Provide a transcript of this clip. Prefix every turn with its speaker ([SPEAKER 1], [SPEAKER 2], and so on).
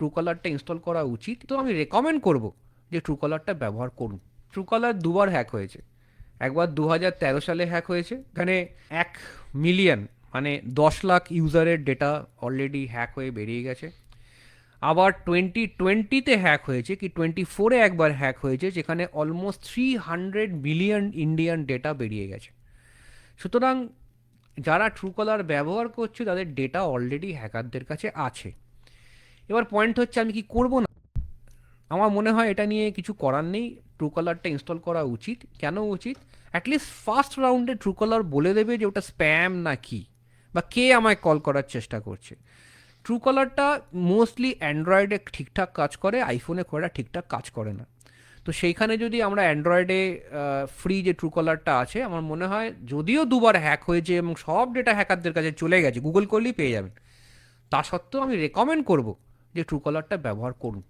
[SPEAKER 1] ট্রুকলারটা install করা উচিত। তো আমি রেকমেন্ড করব যে ট্রুকলারটা ব্যবহার করুন। ট্রুকলার দুবার হ্যাক হয়েছে। একবার দু হাজার তেরো সালে হ্যাক হয়েছে। এখানে এক মিলিয়ন মানে দশ লাখ ইউজারের ডেটা অলরেডি হ্যাক হয়ে বেরিয়ে গেছে। আবার টোয়েন্টি টোয়েন্টিতে হ্যাক হয়েছে কি টোয়েন্টি ফোরে একবার হ্যাক হয়েছে, যেখানে almost three hundred million Indian data বেরিয়ে গেছে। সুতরাং যারা ট্রুকলার ব্যবহার করছে, তাদের ডেটা অলরেডি হ্যাকারদের কাছে আছে। এবার পয়েন্ট হচ্ছে আমি কি করব না? আমার মনে হয় এটা নিয়ে কিছু করার নেই। ট্রু ট্রুকলারটা ইনস্টল করা উচিত। কেন উচিত? অ্যাটলিস্ট ফার্স্ট রাউন্ডে ট্রু ট্রুকলার বলে দেবে যে ওটা স্প্যাম না কি বা কে আমায় কল করার চেষ্টা করছে। ট্রু ট্রুকলারটা মোস্টলি অ্যান্ড্রয়েডে ঠিকঠাক কাজ করে আইফোনে একটা ঠিকঠাক কাজ করে না। তো সেইখানে যদি আমরা অ্যান্ড্রয়েডে ফ্রি যে ট্রু ট্রুকলারটা আছে, আমার মনে হয় যদিও দুবার হ্যাক হয়েছে এবং সব ডেটা হ্যাকারদের কাছে চলে গেছে গুগল করলেই পেয়ে যাবেন। তা সত্ত্বেও আমি রেকমেন্ড করব। যে ট্রু কলারটা ব্যবহার করুন।